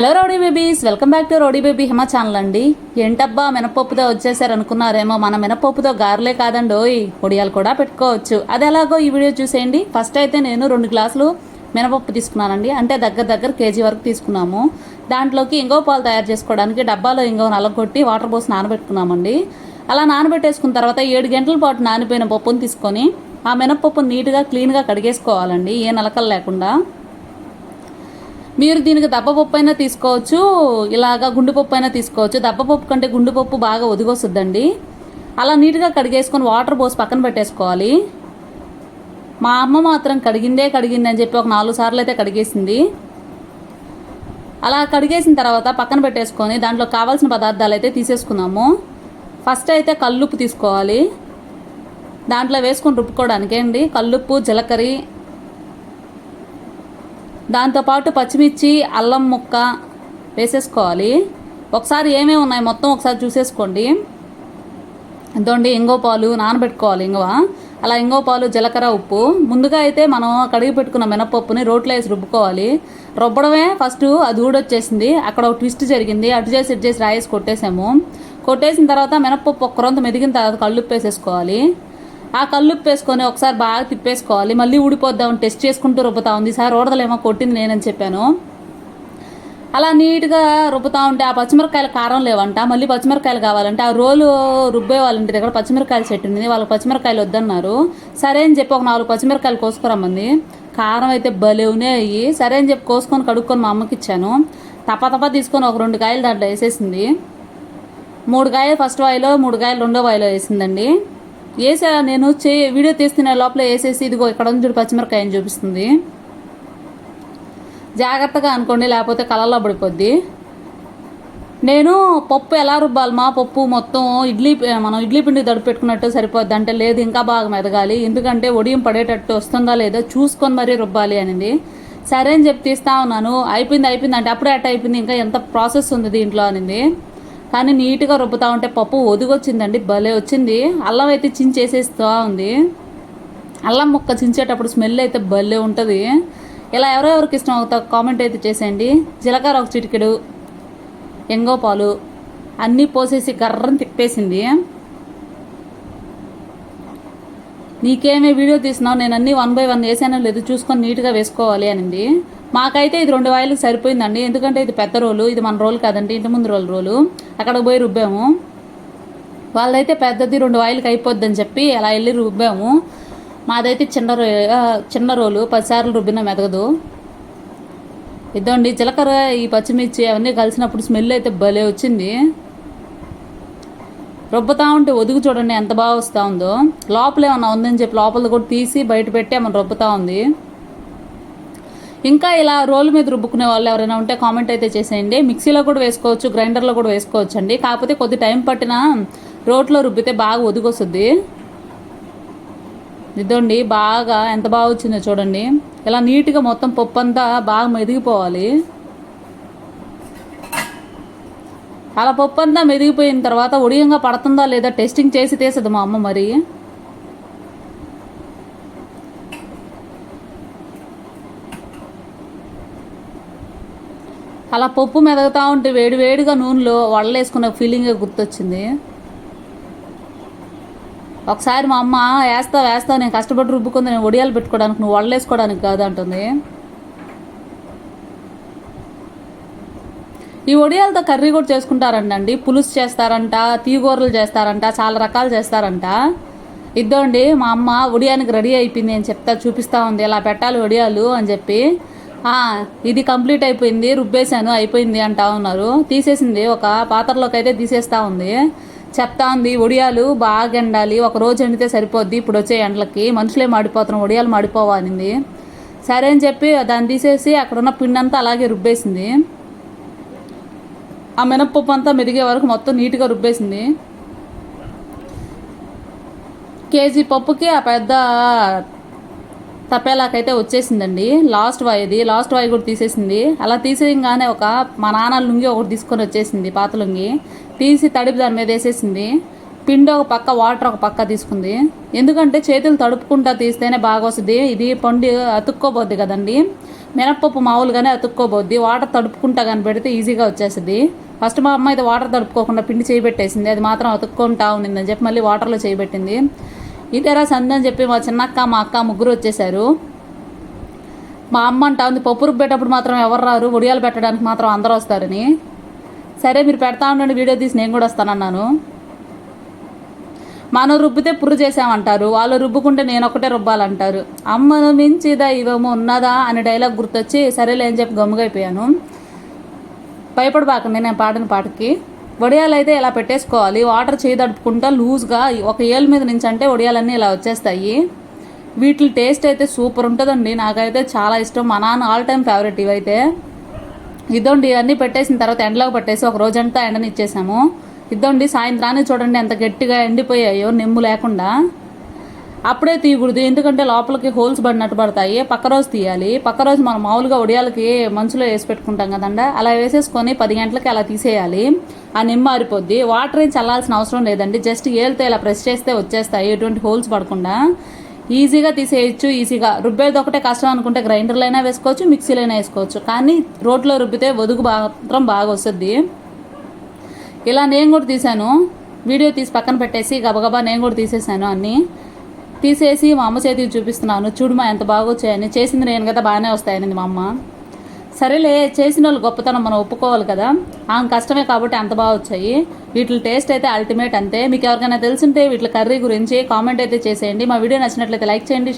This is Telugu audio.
Hello rowdy babies welcome back to rowdy baby Hima channel అండి. ఏంటబ్బా మినపప్పుతో వచ్చేసారు అనుకున్నారేమో మన మినపప్పుతో గారెలే కాదండి ఓయ్ పొడియాలు కూడా పెట్టుకోవచ్చు. అది ఎలాగో ఈ వీడియో చూసేయండి. ఫస్ట్ అయితే నేను రెండు గ్లాసులు మినపప్పు తీసుకున్నానండి. అంటే దగ్గర దగ్గర కేజీ వరకు తీసుకున్నాము. దాంట్లోకి ఇంగో పాలు తయారు చేసుకోవడానికి డబ్బాలో ఇంగో నలగొట్టి వాటర్ పోసి నానబెట్టుకున్నామండి. అలా నానబెట్టేసుకున్న తర్వాత ఏడు గంటల పాటు నానిపోయిన పప్పును తీసుకొని ఆ మినపప్పును నీట్గా క్లీన్గా కడిగేసుకోవాలండి. ఏ నలకలు లేకుండా. మీరు దీనికి దబ్బపప్పు అయినా తీసుకోవచ్చు ఇలాగా గుండుపప్పు అయినా తీసుకోవచ్చు. దబ్బపప్పు కంటే గుండుపప్పు బాగా ఒదిగొస్తుందండి. అలా నీట్గా కడిగేసుకొని వాటర్ పోసి పక్కన పెట్టేసుకోవాలి. మా అమ్మ మాత్రం కడిగిందే కడిగింది అని చెప్పి ఒక నాలుగు సార్లు అయితే కడిగేసింది. అలా కడిగేసిన తర్వాత పక్కన పెట్టేసుకొని దాంట్లో కావాల్సిన పదార్థాలు అయితే తీసేసుకున్నాము ఫస్ట్ అయితే కల్లుప్పు తీసుకోవాలి. దాంట్లో వేసుకొని రుబ్బుకోవడానికే అండి. కల్లుప్పు జీలకర్ర దాంతోపాటు పచ్చిమిర్చి అల్లం ముక్క వేసేసుకోవాలి. ఒకసారి ఏమేమి ఉన్నాయి మొత్తం ఒకసారి చూసేసుకోండి. ఎంతోండి ఇంగో పాలు నానబెట్టుకోవాలి ఇంగువ. అలా ఇంగో పాలు జీలకర్ర ఉప్పు. ముందుగా అయితే మనం కడిగి పెట్టుకున్న మినపప్పుని రోట్లో వేసి రుబ్బుకోవాలి. రుబ్బడమే ఫస్ట్ అది ఊడొచ్చేసింది. అక్కడ ఒక ట్విస్ట్ జరిగింది. అటు చేసి ఇటు చేసి రాయేసి కొట్టేసాము. కొట్టేసిన తర్వాత మినపప్పు ఒక్కరొంత మెదిగిన తర్వాత కళ్ళుప్పు వేసేసుకోవాలి ఆ కల్లుప్పు వేసుకొని ఒకసారి బాగా తిప్పేసుకోవాలి. మళ్ళీ ఊడిపోద్దాం టెస్ట్ చేసుకుంటూ రుబ్బుతా ఉంది. సార్ ఓడదలేమో కొట్టింది నేనని చెప్పాను. అలా నీట్గా రుబ్బుతా ఉంటే ఆ పచ్చిమిరకాయలు కారం లేవంట. మళ్ళీ పచ్చిమిరకాయలు కావాలంటే ఆ రోలు రుబ్బే వాళ్ళంటే దగ్గర పచ్చిమిరకాయలు చెట్టు ఉంది. వాళ్ళకి పచ్చిమిరకాయలు వద్దన్నారు. సరే అని చెప్పి ఒక నాలుగు పచ్చిమిరకాయలు కోసుకురమ్మంది. కారం అయితే భలేవునే అయ్యి సరే అని చెప్పి కోసుకొని కడుక్కొని మా అమ్మకి ఇచ్చాను. తప్ప తప్ప తీసుకొని ఒక రెండు కాయలు దాంట్లో వేసేసింది. మూడు కాయలు ఫస్ట్ వాయిలో మూడు కాయలు రెండో వాయిలో వేసిందండి. వేసా నేను చే వీడియో తీస్తున్న లోపల వేసేసి ఇదిగో ఇక్కడ ఉంది చూడు పచ్చిమిరకాయని చూపిస్తుంది. జాగ్రత్తగా అనుకోండి లేకపోతే కలర్లో పడిపోద్ది. నేను పప్పు ఎలా రుబ్బాలి మా పప్పు మొత్తం ఇడ్లీ మనం ఇడ్లీ పిండి దడుపు పెట్టుకున్నట్టు సరిపోద్ది అంటే లేదు ఇంకా బాగా మెదగాలి. ఎందుకంటే ఒడియం పడేటట్టు వస్తుందా లేదో చూసుకొని మరీ రుబ్బాలి అనింది. సరే అని చెప్పి తీస్తా ఉన్నాను. అయిపోయింది అయిపోయింది అంటే అప్పుడే అట్ట అయిపోయింది. ఇంకా ఎంత ప్రాసెస్ ఉంది దీంట్లో అనింది. కానీ నీట్గా రుబ్బుతా ఉంటే పప్పు ఒదిగొచ్చిందండి. భలే వచ్చింది. అల్లం అయితే చించేసేస్తూ ఉంది. అల్లం ముక్క చించేటప్పుడు స్మెల్ అయితే భలే ఉంటుంది. ఇలా ఎవరెవరికి ఇష్టం అవుతా కామెంట్ అయితే చేసేయండి. జీలకర్ర ఒక చిటికెడు ఎంగో పాలు అన్నీ పోసేసి కర్రని తిప్పేసింది. నీకేమే వీడియో తీసినావు నేను అన్నీ వన్ బై వన్ వేసానో లేదు చూసుకొని నీట్గా వేసుకోవాలి అనింది. మాకైతే ఇది రెండు వాయిలకు సరిపోయిందండి. ఎందుకంటే ఇది పెద్ద రోలు ఇది మన రోలు కాదండి ఇంటి ముందు రోలు రోలు. అక్కడికి పోయి రుబ్బాము. వాళ్ళైతే పెద్దది రెండు వాయిలకు అయిపోద్దని చెప్పి అలా వెళ్ళి రుబ్బాము. మాదైతే చిన్న రో చిన్న రోలు పదిసార్లు రుబ్బినా మెదగదు. ఇదండి జీలకర్ర ఈ పచ్చిమిర్చి అవన్నీ కలిసినప్పుడు స్మెల్ అయితే భలే వచ్చింది. రుబ్బుతా ఉంటే ఒదుగు చూడండి ఎంత బాగా వస్తూ ఉందో. లోపల ఏమన్నా ఉందని చెప్పి లోపల కూడా తీసి బయట పెట్టి ఏమన్నా రుబ్బతా ఉంది. ఇంకా ఇలా రోల్ మీద రుబ్బుకునే వాళ్ళు ఎవరైనా ఉంటే కామెంట్ అయితే చేసేయండి. మిక్సీలో కూడా వేసుకోవచ్చు గ్రైండర్లో కూడా వేసుకోవచ్చు అండి కాకపోతే కొద్ది టైం పట్టిన రోట్లో రుబ్బితే బాగా ఒదిగొస్తుంది. ఇదండి బాగా ఎంత బాగా వచ్చిందో చూడండి. ఇలా నీట్గా మొత్తం పప్పు అంతా బాగా మెదిగిపోవాలి. అలా పప్పు అంతా మెదిగిపోయిన తర్వాత ఉడియంగా పడుతుందా లేదా టెస్టింగ్ చేసి తీసదు మా అమ్మ మరి. అలా పప్పు మెదగుతూ ఉంటే వేడి వేడిగా నూనెలో వడలేసుకున్న ఫీలింగ్ గుర్తొచ్చింది. ఒకసారి మా అమ్మ వేస్తావు వేస్తావు నేను కష్టపడి రుబ్బుకుంది నేను ఒడియాలు పెట్టుకోవడానికి నువ్వు వడలేసుకోవడానికి కాదు అంటుంది. ఈ ఒడియాలతో కర్రీ కూడా చేసుకుంటారంటండి. పులుసు చేస్తారంట తీగూరలు చేస్తారంట చాలా రకాలు చేస్తారంట. ఇద్దండి మా అమ్మ ఒడియానికి రెడీ అయిపోయింది అని చెప్తా చూపిస్తూ ఉంది. ఇలా పెట్టాలి ఒడియాలు అని చెప్పి ఇది కంప్లీట్ అయిపోయింది రుబ్బేశాను అయిపోయింది అంటా ఉన్నారు. తీసేసింది ఒక పాత్రలోకి అయితే తీసేస్తా ఉంది. చెప్తా ఉంది ఒడియాలు బాగా ఎండాలి ఒక రోజు ఎండితే సరిపోద్ది ఇప్పుడు వచ్చే ఎండలకి. మనుషులే మాడిపోతున్నాం ఒడియాలు మాడిపోవాలింది సరే అని చెప్పి దాన్ని తీసేసి అక్కడున్న పిండి అంతా అలాగే రుబ్బేసింది. ఆ మినప్పప్పు అంతా మెదిగే వరకు మొత్తం నీట్గా రుబ్బేసింది. కేజీ పప్పుకి ఆ పెద్ద తప్పేలాకైతే వచ్చేసిందండి. లాస్ట్ వాయిది లాస్ట్ వాయి కూడా తీసేసింది. అలా తీసేయగానే ఒక మా నాన్న లుంగి ఒకటి తీసుకొని వచ్చేసింది పాత లుంగి. తీసి తడిపి దాని మీద వేసేసింది. పిండి ఒక పక్క వాటర్ ఒక పక్క తీసుకుంది. ఎందుకంటే చేతులు తడుపుకుంటా తీస్తేనే బాగా వస్తుంది. ఇది పండు అతుక్కోబోద్ది కదండి. మినప్పప్పు మామూలుగానే అతుక్కోబోద్ది. వాటర్ తడుపుకుంటా కానీ పెడితే ఈజీగా వచ్చేస్తుంది. ఫస్ట్ మా అమ్మ అయితే వాటర్ తడుపుకోకుండా పిండి చేయబెట్టేసింది అది మాత్రం అతుక్కుంటా ఉండిందని చెప్పి మళ్ళీ వాటర్లో చేయబెట్టింది ఇదేరా సందని చెప్పి మా చిన్నక్క మా అక్క ముగ్గురు వచ్చేసారు. మా అమ్మ అంటా ఉంది పప్పు రుబ్బేటప్పుడు మాత్రం ఎవరు రారు ఒడియాలు పెట్టడానికి మాత్రం అందరూ వస్తారని. సరే మీరు పెడతా ఉండండి వీడియో తీసి నేను కూడా వస్తానన్నాను మనం రుబ్బితే పుర్రు చేసామంటారు వాళ్ళు రుబ్బుకుంటే నేను ఒకటే రుబ్బాలంటారు. అమ్మను మించి దైవము ఉన్నదా? అనే డైలాగ్ గుర్తొచ్చి సరేలే అని చెప్పి గమ్ముగైపోయాను భయపడబాకండి నేను పాడిన పాటకి. వడియాలు అయితే ఇలా పెట్టేసుకోవాలి? వాటర్ చేయి తడుపుకుంటా లూజ్గా ఒక ఏళ్ళ మీద నుంచి అంటే వడియాలన్నీ ఇలా వచ్చేస్తాయి. వీటి టేస్ట్ అయితే సూపర్ ఉంటుందండి. నాకైతే చాలా ఇష్టం. మా నాన్న ఆల్ టైమ్ ఫేవరెట్ ఇవైతే. ఇదండి ఇవన్నీ పెట్టేసిన తర్వాత ఎండలోకి పెట్టేసి ఒక రోజంతా ఎండనిచ్చేసాము. ఇద్దండి సాయంత్రాన్ని చూడండి ఎంత గట్టిగా ఎండిపోయాయో నిమ్ము లేకుండా. అప్పుడే తీయకూడదు. ఎందుకంటే లోపలికి హోల్స్ పడినట్టు పడతాయి. పక్క రోజు తీయాలి? పక్క రోజు మనం మామూలుగా ఉడియాలకి మంచులో వేసి పెట్టుకుంటాం కదండ? అలా వేసేసుకొని పది గంటలకి అలా తీసేయాలి. ఆ నిమ్మ ఆరిపోద్ది. వాటర్ ఏం చల్లాల్సిన అవసరం లేదండి. జస్ట్ ఏలితో ఇలా ప్రెస్ చేస్తే వచ్చేస్తాయి. ఎటువంటి హోల్స్ పడకుండా ఈజీగా తీసేయచ్చు ఈజీగా. రుబ్బేది ఒకటే కష్టం అనుకుంటే గ్రైండర్లో అయినా వేసుకోవచ్చు మిక్సీలో అయినా వేసుకోవచ్చు. కానీ రోట్లో రుబ్బితే వదుగు మాత్రం బాగా వస్తుంది. ఇలా నేను కూడా తీశాను. వీడియో తీసి పక్కన పెట్టేసి గబగబా నేను కూడా తీసేసాను అన్నీ. తీసేసి మా అమ్మ చేతికి చూపిస్తున్నాను. చూడుమా ఎంత బాగా వచ్చాయని చేసింది నేను కదా బాగానే వస్తాయని మా అమ్మ. సరేలే చేసిన వాళ్ళు గొప్పతనం మనం ఒప్పుకోవాలి కదా. ఆమె కష్టమే కాబట్టి అంత బాగా వచ్చాయి వీటి టేస్ట్ అయితే అల్టిమేట్ అంతే. మీకు ఎవరికైనా తెలుసుంటే వీటి కర్రీ గురించి కామెంట్ అయితే చేసేయండి. మా వీడియో నచ్చినట్లయితే లైక్ చేయండి